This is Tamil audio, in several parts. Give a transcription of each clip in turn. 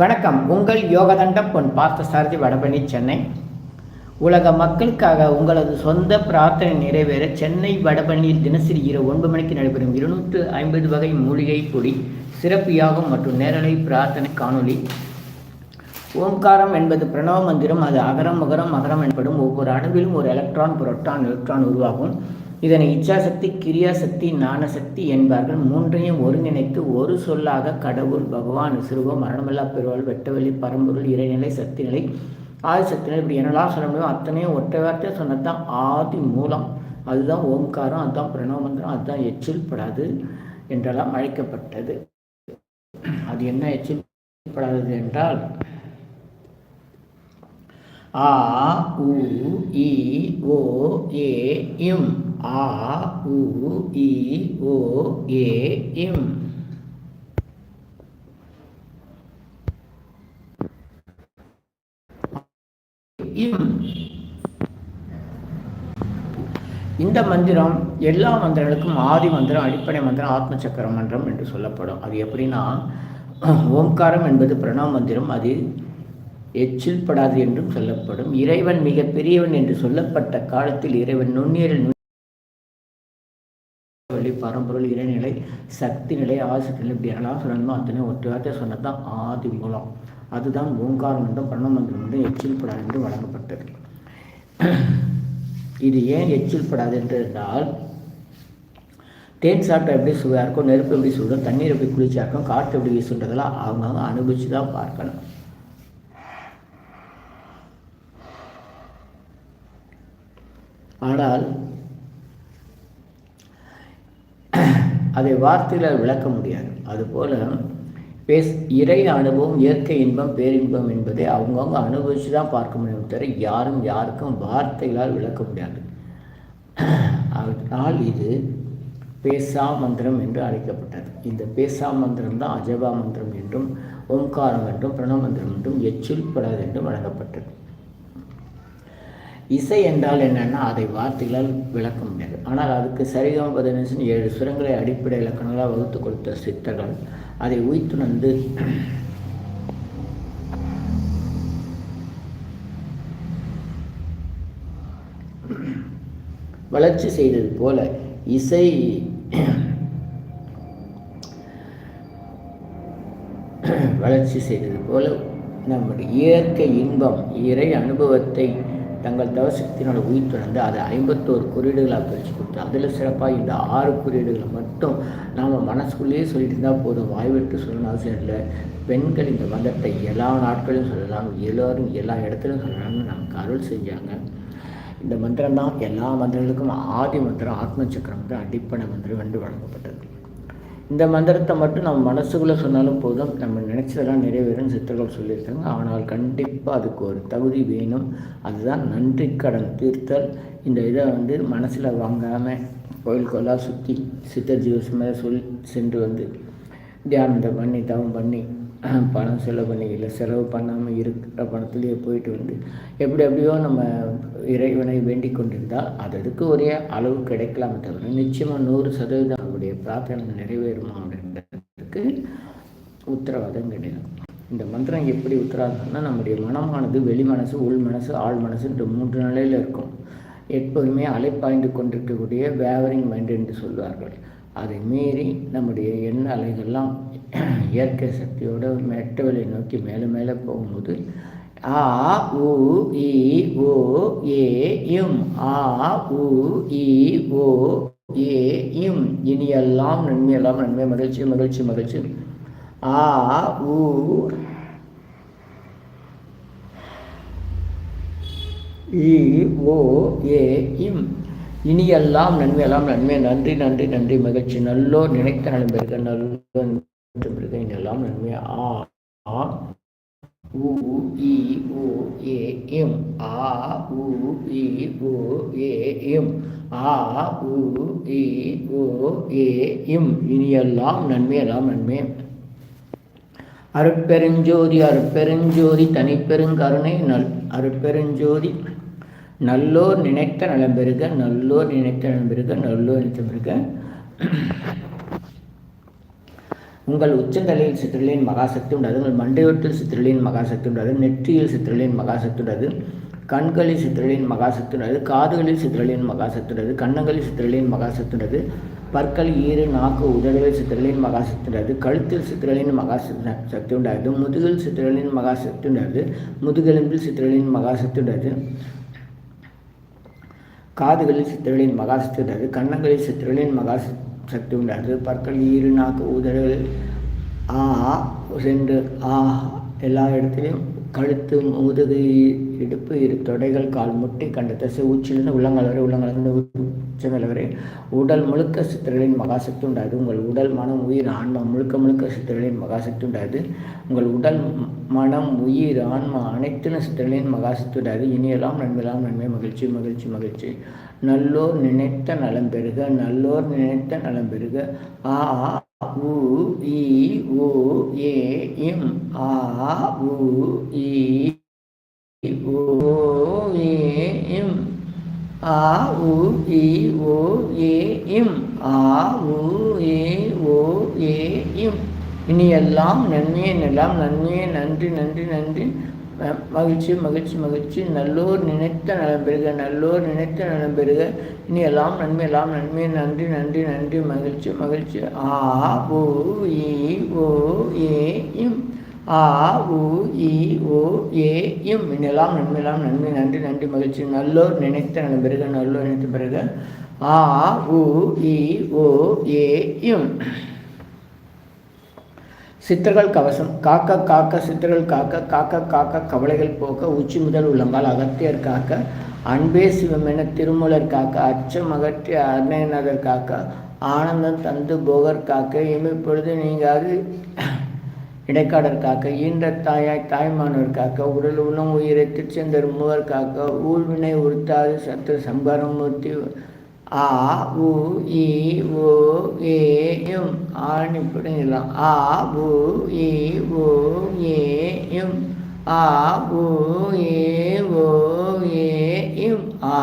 வணக்கம். உங்கள் யோகதண்டம் பொன் பார்த்த சாரதி வடபணி சென்னை. உலக மக்களுக்காக உங்களது சொந்த பிரார்த்தனை நிறைவேற சென்னை வடபணியில் தினசரி இரவு ஒன்பது மணிக்கு நடைபெறும் இருநூற்று ஐம்பது வகை மூலிகை பொடி சிறப்பு யாகம் மற்றும் நேரலை பிரார்த்தனை காணொளி. ஓம்காரம் என்பது பிரணவ மந்திரம். அது அகரம் மகரம் மகரம் எனப்படும் ஒவ்வொரு அணுவிலும் ஒரு எலக்ட்ரான் புரோட்டான் எலக்ட்ரான் உருவாகும். இதனை இச்சாசக்தி கிரியாசக்தி ஞானசக்தி என்பார்கள். மூன்றையும் ஒருங்கிணைத்து ஒரு சொல்லாக கடவுள் பகவான் சிறுவம் மரணமில்லா பெருவாள் வெட்டவெளி பரம்பொருள் இறைநிலை சக்திநிலை ஆதி ஆதிசக்தி இப்படி என்னெல்லாம் சொல்ல முடியும் அத்தனையும் ஒற்றை வார்த்தையை சொன்னது தான் ஆதி மூலம். அதுதான் ஓம்காரம் அதுதான் பிரணவ மந்திரம் அதுதான் எச்சில் படாது என்றெல்லாம் அழைக்கப்பட்டது. அது என்ன எச்சில் படாதது என்றால் ஆ உ இ ஓ ஏ இம். ஆ உ இ ஓ ஏ இம் இம் இந்த மந்திரம் எல்லா மந்திரங்களுக்கும் ஆதி மந்திரம் அடிப்படை மந்திரம் ஆத்ம சக்கர மந்திரம் என்று சொல்லப்படும். அது எப்படின்னா ஓம்காரம் என்பது பிரணவ மந்திரம். அது எச்சில் படாது என்றும் சொல்லப்படும். இறைவன் மிக பெரியவன் என்று சொல்லப்பட்ட காலத்தில் இறைவன் நுண்ணியரில் வழி பரம்பொருள் இறைநிலை சக்தி நிலை ஆசக்தி நிலை இப்படி எல்லாம் சொல்லணுமோ அத்தனை ஒற்றை வார்த்தை சொன்னது தான் ஆதி மூலம். அதுதான் ஓங்காரம் என்றும் பிரணமந்திரம் என்றும் எச்சில் படாது என்று வழங்கப்பட்டது. இது ஏன் எச்சில் படாது என்று என்றால் தேன் சாப்பிட்டா எப்படி சுவையாக இருக்கும் நெருப்பு எப்படி சுடும் தண்ணீர் எப்படி குளிர்ச்சியாக இருக்கும் காற்று எப்படி வீசுன்றதெல்லாம் அவங்க அனுபவிச்சு தான் பார்க்கணும். ஆனால் அதை வார்த்தையில் விளக்க முடியாது. அதுபோல் பேஸ் இறை அனுபவம் இயற்கை இன்பம் பேரின்பம் என்பதை அவங்கவுங்க அனுபவித்து தான் பார்க்க முடியும் தவிர யாரும் யாருக்கும் வார்த்தைகளால் விளக்க முடியாது. அதனால் இது பேசா மந்திரம் என்று அழைக்கப்பட்டது. இந்த பேசா மந்திரம் தான் அஜபா மந்திரம் என்றும் ஓம்காரம் என்றும் பிரணவ மந்திரம் என்றும் எச்சில் படாது என்றும் வழங்கப்பட்டது. இசை என்றால் என்னென்னா அதை வார்த்தைகளால் விளக்க முடியாது ஆனால் அதுக்கு சரிகம பதினேசன் ஏழு சுரங்களை அடிப்படை இலக்கணங்களாக வகுத்து கொடுத்த சித்தர்கள் அதை உய்த்துணர்ந்து வளர்ச்சி செய்தது போல இசை வளர்ச்சி செய்தது போல நம்முடைய இயற்கை இன்பம் இறை அனுபவத்தை தங்கள் தவசக்தியினோட உயிர் தொடர்ந்து அதை ஐம்பத்தோரு குறியீடுகளாக பிரித்து கொடுத்து அதில் சிறப்பாக இந்த ஆறு குறியீடுகளை மட்டும் நாம் மனசுக்குள்ளேயே சொல்லிட்டு இருந்தால் போதும். வாய்விட்டு சொல்லணும் அவசியம் இல்லை. பெண்கள் இந்த மதத்தை எல்லா நாட்களிலும் சொல்லலாம் எல்லோரும் எல்லா இடத்துலையும் சொல்லலாம்னு நமக்கு அருள் செஞ்சாங்க. இந்த மந்திரம் தான் எல்லா மந்திரங்களுக்கும் ஆதி மந்திரம் ஆத்ம சக்கரம் தான் அடிப்படை மந்திரம் என்று வழங்கப்பட்டது. இந்த மந்திரத்தை மட்டும் நம்ம மனசுக்குள்ளே சொன்னாலும் போதும். நம்ம நினச்சதெல்லாம் நிறைவேறும் சித்தர்கள் சொல்லியிருக்காங்க. ஆனால் கண்டிப்பாக அதுக்கு ஒரு தகுதி வேணும். அதுதான் நன்றி கடன் தீர்த்தல். இந்த இதை வந்து மனசில் வாங்காமல் கோயில் கோயிலாக சுற்றி சித்தர் ஜீவசமாக சொல் சென்று வந்து தியானத்தை பண்ணி தவம் பண்ணி பணம் செலவு பண்ணி இல்லை செலவு பண்ணாமல் இருக்கிற பணத்துலேயே போயிட்டு வந்து எப்படி எப்படியோ நம்ம இறைவனை வேண்டிக் கொண்டிருந்தால் அதற்கு ஒரே அளவு கிடைக்கலாமே தவிர நிச்சயமாக நூறு சதவீதம் அவருடைய பிரார்த்தனை நிறைவேறுமா அப்படின்றதுக்கு உத்தரவாதம் கிடையாது. இந்த மந்திரம் எப்படி உத்தரவாதம்னா நம்முடைய மனமானது வெளி மனசு உள் மனசு ஆள் மனசுன்ற மூன்று நிலையில் இருக்கும். எப்போதுமே அலைப்பாய்ந்து கொண்டிருக்கக்கூடிய வேவரிங் மைண்ட் என்று சொல்வார்கள். அதை மீறி நம்முடைய எண்ண அலைகள்லாம் இயற்கை சக்தியோட மெட்டவலை நோக்கி மேலே மேலே போகும்போது ஆ உ இ ஓ ஏ எம் ஆ உ இ ஓ ஏ இம் இனியெல்லாம் நன்மையெல்லாம் நன்மை மகிழ்ச்சி மகிழ்ச்சி மகிழ்ச்சி. ஆ ஊ. இ ஓ ஏ இம். இனியெல்லாம் நன்மையெல்லாம் நன்மை நன்றி நன்றி நன்றி மகிழ்ச்சி. நல்லோர் நினைத்த நலம் பெருக நல்லோர் பெருக இனியெல்லாம் நன்மை. ஆ ஆ. உ இ ஓ ஏ இம் ஆ உ இ ஓ ஏ இம் ஆ உ இ ஓ ஏ இம் இனியெல்லாம் நன்மை எல்லாம் நன்மை. அருட்பெருஞ்சோதி அருட்பெருஞ்சோதி தனிப்பெருங்கருணை நல் அருட்பெருஞ்சோதி. நல்லோர் நினைத்த நலம் பெருக நல்லோர் நினைத்த நலம் பெருக நல்லோர் நினைத்த பெருக உங்கள் உச்சந்தலையில் சித்திரலின் மகாசக்தி உண்டது உங்கள் மண்டையொட்டில் சித்திரலின் மகாசக்தி உண்டது நெற்றியில் சித்திரலின் மகாசக்தி உண்டது கண்களில் சித்திரலின் மகாசக்தி உண்டது காதுகளில் சித்திரலின் மகாசக்தி உண்டது கண்ணங்களில் சித்திரலின் மகாசக்தி உண்டது பற்கள் ஈறு நாக்கு உதடுகள் சித்திரலின் மகாசக்தி உண்டது கழுத்தில் சித்திரலின் மகாசக்தி சக்தி உண்டாது முதுகில் சித்திரலின் மகாசக்தி உண்டது முதுகெலும்பில் சித்திரலின் மகாசக்தி உண்டது காதுகளில் சித்திரலின் மகாசக்தி உண்டது கண்ணங்களில் சித்திரலின் மகாசக்தி சக்தி உண்டாது பற்கள் ஈறு நாக்கு உதடுகள். ஆ சென்று ஆ எல்லா இடத்துலையும் கழுத்து முதுகு இடுப்பு இரு தொடைகள் கால் முட்டி கண்ட தசை உச்சிலிருந்து உள்ளங்கால் வரை உள்ளங்காலிருந்து உச்சங்கள் வரை. உடல் முழுக்க சித்திரலின் மகாசக்தி உண்டாது. உங்கள் உடல் மனம் உயிர் ஆன்மா முழுக்க முழுக்க சித்திரலின் மகாசக்தி உண்டாது. உங்கள் உடல் மனம் உயிர் ஆன்மா அனைத்திலும் சித்திரங்களின் மகாசக்தி உண்டாது. இனியெல்லாம் நன்மையெல்லாம் நன்மை மகிழ்ச்சி மகிழ்ச்சி மகிழ்ச்சி. நல்லோர் நினைத்த நலம் பெறுக நல்லோர் நினைத்த நலம் பெறுக. ஆ உ இ ஓ ஏ இம். ஆ உ இ ஓ ஏ இம். ஆ உ இ ஓ ஏ இம். ஆ உ ஏ ஓ ஏ இம். இனி எல்லாம் நன்மையே எல்லாம் நன்மையே நன்றி நன்றி நன்றி. மகிழ்ச்சி மகிழ்ச்சி மகிழ்ச்சி. நல்லோர் நினைத்த நலம் பெறுக நல்லோர் நினைத்த நலம் பெறுக. இனி எல்லாம் நன்மை எல்லாம் நன்மை. நன்றி நன்றி நன்றி. மகிழ்ச்சி மகிழ்ச்சி. ஆ ஓ இ ஓ ஏ இம். ஆ உ இ ஓ ஏ இம். இன்னெல்லாம் நன்மையெல்லாம் நன்மை. நன்றி நன்றி மகிழ்ச்சி. நல்லோர் நினைத்த நலம் பெறுக நல்லோர் நினைத்த பிறகு. ஆ உ இ ஓ ஏ இம். சித்தர்கள் கவசம். காக்க காக்க சித்தர்கள் காக்க காக்க காக்க கவலைகள் போக்க உச்சி முதல் உள்ளங்கால் அகத்தியர் காக்க அன்பே சிவம் என திருமூலர் காக்க அச்சம் அகற்றிய அருணயநாதர் காக்க ஆனந்தம் தந்து போகர் காக்க இமைப்பொழுது நீங்காது இடைக்காடர் காக்க ஈன்ற தாயாய் தாய்மானவர் காக்க உடல் உள்ளம் உயிரை திருச்செந்தர் மூவர் காக்க ஊழ்வினை உறுத்தாது சத்து சம்பாரமூர்த்தி ஆ உ இ ஓ ஏ யும். ஆணி பிடிங்கலாம் ஆ உ இ ஓ ஏ யும். ஆ உ ஏ ஓ ஏ யும். ஆ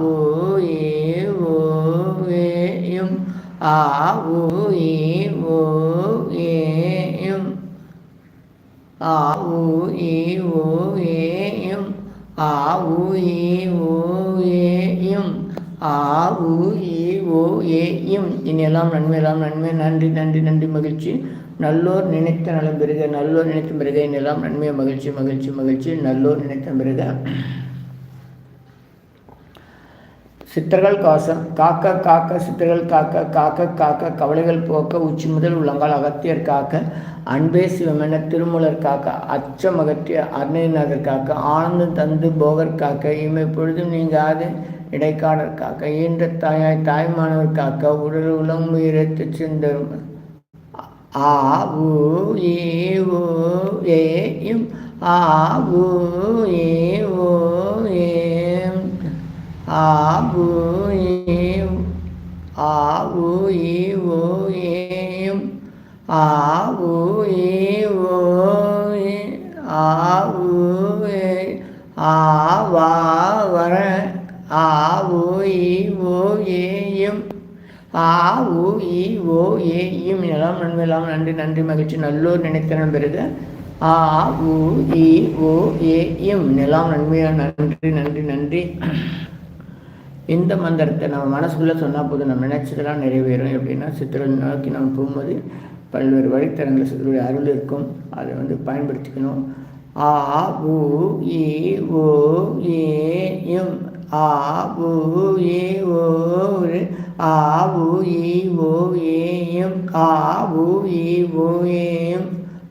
உ ஏ ஓ ஏ யும். ஆ உ இ ஓ ஏ யும். ஆ உ இ ஓ ஏ யும். ஆ உ இ ஓ ஏ யும். ஆ உ இ ஓ ஏ இம். இனியெல்லாம் நன்மையெல்லாம் நன்மை. நன்றி நன்றி நன்றி மகிழ்ச்சி. நல்லோர் நினைத்த நலம் பெருக நல்லோர் நினைத்த பிறகு. இனியெல்லாம் நன்மை மகிழ்ச்சி மகிழ்ச்சி மகிழ்ச்சி. நல்லோர் நினைத்த பிறகு. சித்தர்கள் காசம். காக்க காக்க சித்தர்கள் காக்க காக்க காக்க கவலைகள் போக்க உச்சி முதல் உள்ளங்கால் அகத்தியர் காக்க அன்பே சிவமென திருமூலர் காக்க அச்சம் அகற்றிய அருணநாதர் காக்க ஆனந்தம் தந்து போகர் காக்க இமை பொழுதும் நீங்காது. இடைக்காடர் காக்க ஈன்ற தாயாய் தாய்மானவர் காக்க உடல் உளம் உயிரத்து சிந்தரும் ஆ உ ஏ ஓ ஏ ஆ உ ஏ ஓ ஏம். ஆ உ ஏ ஆ உ ஏ ஓ ஏம். ஆ உ ஏ ஓ ஆ உ ஏ ஆ வா வர ஆ உ இ ஓ ஏயும் ஆ உ இ ஓ ஏயும் எல்லாம் நன்மையெல்லாம் நன்றி நன்றி மகிழ்ச்சி. நல்லோர் நினைத்தன பிறகு. ஆ உ இ ஓ ஏயும் எல்லாம் நன்மையாக நன்றி நன்றி நன்றி. இந்த மந்திரத்தை நம்ம மனசுக்குள்ளே சொன்னால் போதும். நம்ம நினைச்சதெல்லாம் நிறைவேறும். எப்படின்னா சித்திரை நோக்கி நம்ம போகும்போது பல்வேறு வழித்தரங்கள் சித்தருடைய அருள் இருக்கும். அதை வந்து பயன்படுத்திக்கணும். ஆ உ இ ஓ ஏயும் உ ஏ ஓ ஆ உ இ ஓ ஏயும் ஆ உ இ ஓ ஏயும்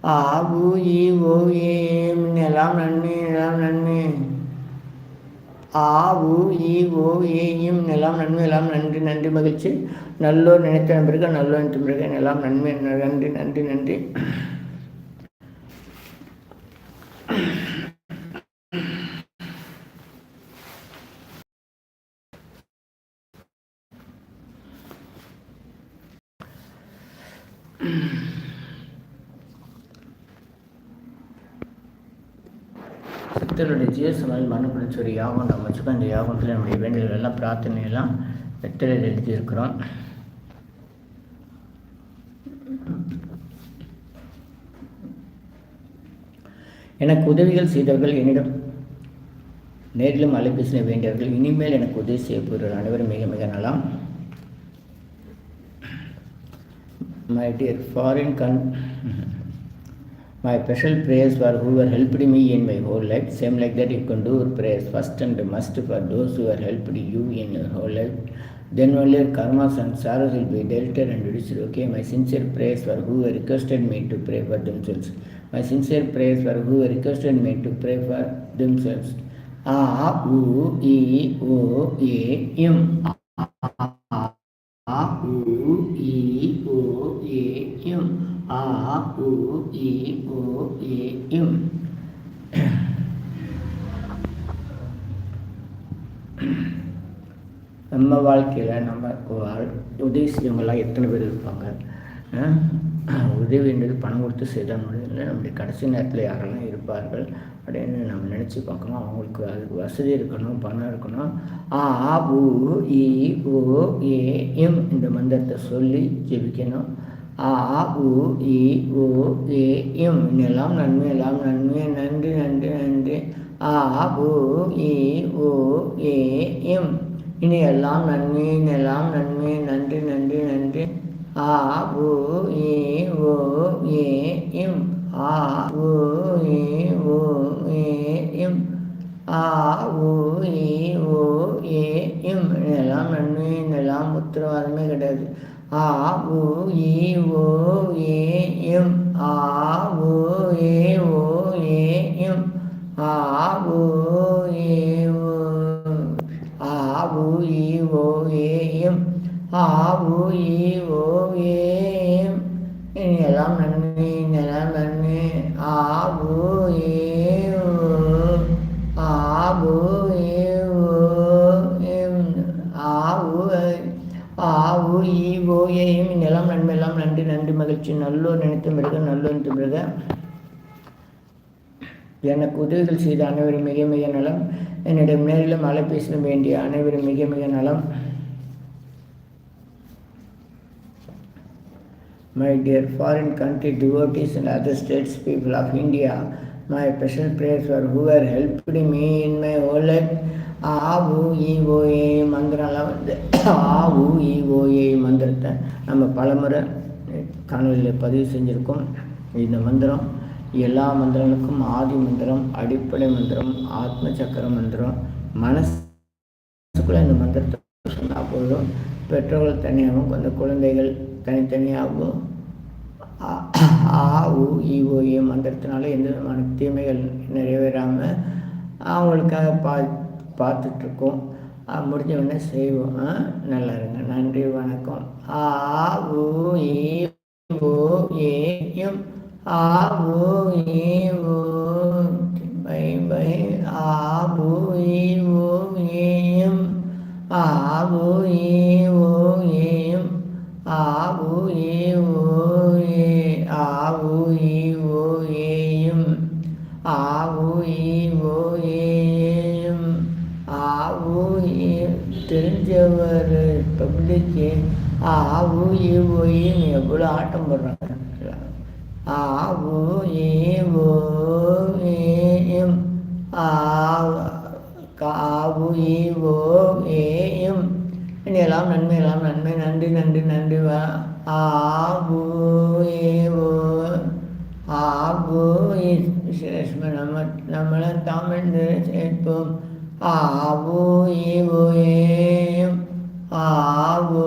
ஆ உ இ ஓ ஏம் எல்லாம் நன்மை எல்லாம் நன்மை ஆ உ இ ஓ ஏயும் எல்லாம் நன்மை எல்லாம் நன்றி நன்றி மகிழ்ச்சி நல்லோர் நினைத்த பிறகு நல்லோர் நினைத்த பிறகு எல்லாம் நன்மை நன்றி நன்றி நன்றி சித்தருடைய ஜீவசமாதி மனுக்குடன் ஒரு யாகம் நம்ம வச்சுக்கோம் இந்த யாகத்தில் நம்முடைய வேண்டுதல் எல்லாம் பிரார்த்தனையெல்லாம் வெற்றிலையில் எழுதியிருக்கிறோம் எனக்கு உதவிகள் செய்தவர்கள் என்னிடம் நேரிலும் அலைபேசியில் வேண்டியவர்கள் இனிமேல் எனக்கு உதவி செய்யப்படுகிற அனைவரும் மிக மிக நலம். My dear foreign con my special prayers for who were helped me in my whole life. Same like that you can do prayers first and must for those who are helped you in your whole life. Then only your karmas and sorrows will be dealt and reduced. Okay my sincere prayers for who requested me to pray for themselves. My sincere prayers for who requested me to pray for themselves. A u e o a m உ இ ஓ ஏ எம். ஆ உ இ ஓ ஏ எம். நம்ம வாழ்க்கையில் நம்ம உதவி செய்யவங்களாம் எத்தனை பேர் இருப்பாங்க? உதவி உதவின்றது பணம் கொடுத்து செய்தால் முடியல நம்முடைய கடைசி நேரத்தில் யாரெல்லாம் இருப்பார்கள் அப்படின்னு நம்ம நினச்சி பார்க்கணும். அவங்களுக்கு அதுக்கு வசதி இருக்கணும் பணம் இருக்கணும். ஆ உ இ ஓ ஏ எம் இந்த மந்திரத்தை சொல்லி ஜெபிக்கணும். ஆ உ இ ஓ ஏ எம் எல்லாம் நன்மை எல்லாம் நன்மை நன்றி நன்றி நன்றி. ஆ உ இ ஓ ஏ எம். இனி எல்லாம் நன்மை எல்லாம் நன்மை நன்றி நன்றி நன்றி. ஆ உ இ ஓ ஏ இம் ஆ உ இ ஓ ஏ இம் ஆ உ இ ஓ ஏ இம் எல்லாம் நன்மை எல்லாம் உத்தரவாதமே கிடையாது ஆ உ இ ஓ ஏ இம் ஆ உ ஏ ஓ ஏ இம் ஆ உ ஏ ஓ ஆ உ இ ஓ ஏ இம். ஆ உ இ ஓ ஏ இனியெல்லாம் எல்லாம் நன்மை இனியெல்லாம் நன்மை. ஆ உ ஏ ஓ ஆ உ ஏ ஓ ஆ உ ஆ உ இ ஓ ஏம். இனியெல்லாம் நன்மை எல்லாம் நன்றி நன்றி மகிழ்ச்சி. நல்லோர் நினைத்த பிறகு நல்லோர் நினைத்த பிறகு எனக்கு உதவிகள் செய்த அனைவரும் மிக மிக நலம். என்னிடம் நேரிலும் அலைபேச வேண்டிய அனைவரும் மிக மிக நலம். My dear foreign country devotees and other states people of India, my special prayers for who have helped me in my whole life. ஆ உ இ ஓ ஏ மந்திரம்லாம் வந்து ஆ உ இ ஓ ஏ மந்திரத்தை நம்ம பலமுறை காணொலியில் பதிவு செஞ்சுருக்கோம். இந்த மந்திரம் எல்லா மந்திரங்களுக்கும் ஆதி மந்திரம் அடிப்படை மந்திரம் ஆத்ம சக்கர மந்திரம் மனசுக்குள்ளே இந்த மந்திரத்தை சொன்னால் போதும். பெற்றோர்கள் தனியாகவும் கொஞ்சம் குழந்தைகள் தனித்தனியாகவும் ஆ உ இ ஓ ஏ மந்திரத்தினால எந்த விதமான தீமைகள் நிறைவேறாமல் அவங்களுக்காக பா பார்த்துட்ருக்கோம். முடிஞ்ச உடனே செய்வோம். நல்லா இருங்க. நன்றி வணக்கம். ஆ உ இ ஓ ஏ ஆ உ ஏ ஓ பை பை ஆ உ இ ஓ ஏ ஆ ஓ ஏயும் ஆ உ இ ஓ ஏ ஆ உ இ ஓ ஏ ஆ உ இ ஓ ஏ ஆ உ இ தெரிஞ்சவர் பப்ளிக்கு ஆ உ இ ஓ ஏன்னு எவ்வளோ ஆட்டம் போடுறாங்க. ஆ உ இ ஓ ஆ இ ஓ எல்லாம் நன்மை எல்லாம் நன்மை நன்றி நன்றி நன்றி வா. ஆ உ ஏ ஓ. ஆ உ விசேஷமாக நம்ம நம்மளை தமிழ் சேர்ப்போம். ஆ உ இ ஓ ஏம் ஆ ஓ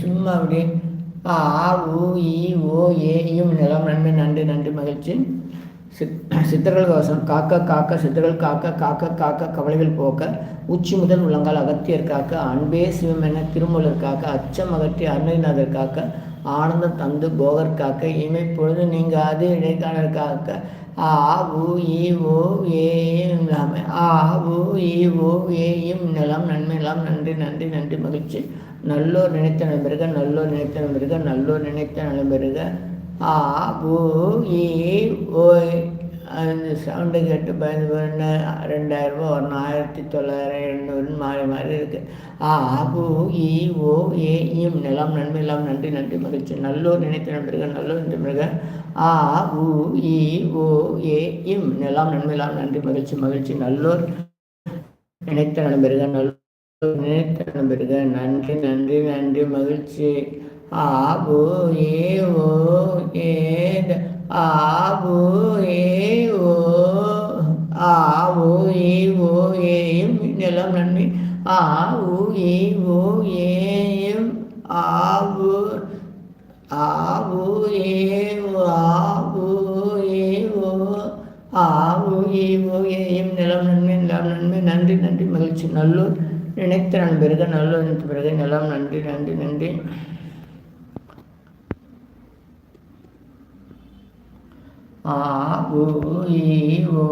சும்மா அப்படி ஆ உ இ ஓ ஏயும் எல்லாம் நன்மை நன்றி நன்றி மகிழ்ச்சி. சித்தர்கள் கவசம். காக்க காக்க சித்தர்கள் காக்க காக்க காக்க கவலைகள் போக்க உச்சி முதல் உள்ளங்கால் அகத்தியர் காக்க அன்பே சிவம் என திருமூலர் காக்க அச்சம் அகற்றி அருணகிநாதர் காக்க ஆனந்தம் தந்து போகர் காக்க இமை பொழுது நீங்க அது இடைக்காலர் காக்க ஆ உ இ ஓ ஏயும் ஆ உ இ ஓ ஏயும் நிலம் நன்மை எல்லாம் நன்றி நன்றி நன்றி மகிழ்ச்சி. நல்லோர் நினைத்த நம்பருக நல்லோர் நினைத்த நம்பருக நல்லோர் நினைத்த நம்பருக ஆ உ இ ஓ அந்த சவுண்டு கேட்டு பயந்து போன ரெண்டாயிரரூபா வரணும் ஆயிரத்தி தொள்ளாயிரம் எண்ணூறுன்னு மாறி மாறி இருக்குது ஆ ஆபு இ ஓ ஏ இம் நிலம் நன்மை எல்லாம் நன்றி நன்றி மகிழ்ச்சி. நல்லோர் நினைத்து நண்பர்கள் நல்லோர் நினைத்த நண்பர்கள் ஆ உ இ ஓ ஏ இம் நிலம் நன்மை எல்லாம் நன்றி மகிழ்ச்சி மகிழ்ச்சி. நல்லோர் நினைத்த நண்பர்கள் நல்லோர் நினைத்த நண்பர்கள் நன்றி நன்றி நன்றி மகிழ்ச்சி. ஆ ஓ ஏ ஓ ஏ ஆவு ஏ ஓ ஆவு ஏ ஓ ஏம் நிலம் நன்மை ஆவு ஏ ஓ ஏம் ஆவு ஆவு ஏ ஆவு ஏ ஓ ஆவு ஏ ஓ ஏம் நிலம் நன்மை நிலம் நன்மை நன்றி நன்றி மகிழ்ச்சி நல்லூர் நினைத்த நண்பர்கள் நல்லூர் நினைத்த பிறகு நிலம் நன்றி நன்றி நன்றி ஆ உ இ ஓ